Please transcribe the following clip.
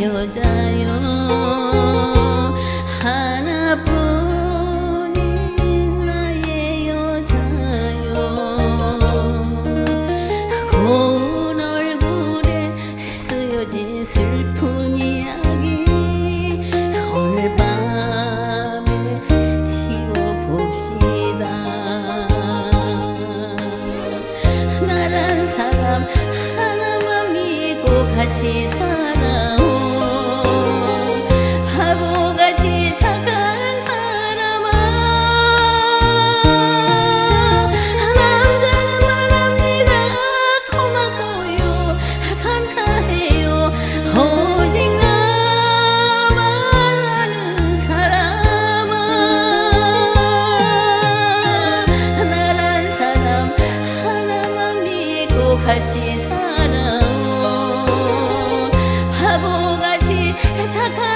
여자요. 하나뿐인 나의 여자요. 고운 얼굴에 쓰여진 슬픈 이야기 오늘 밤에 띄워봅시다. 나란 사람 하나만 믿고 같이 살아 같이 살아온 바보같이 착한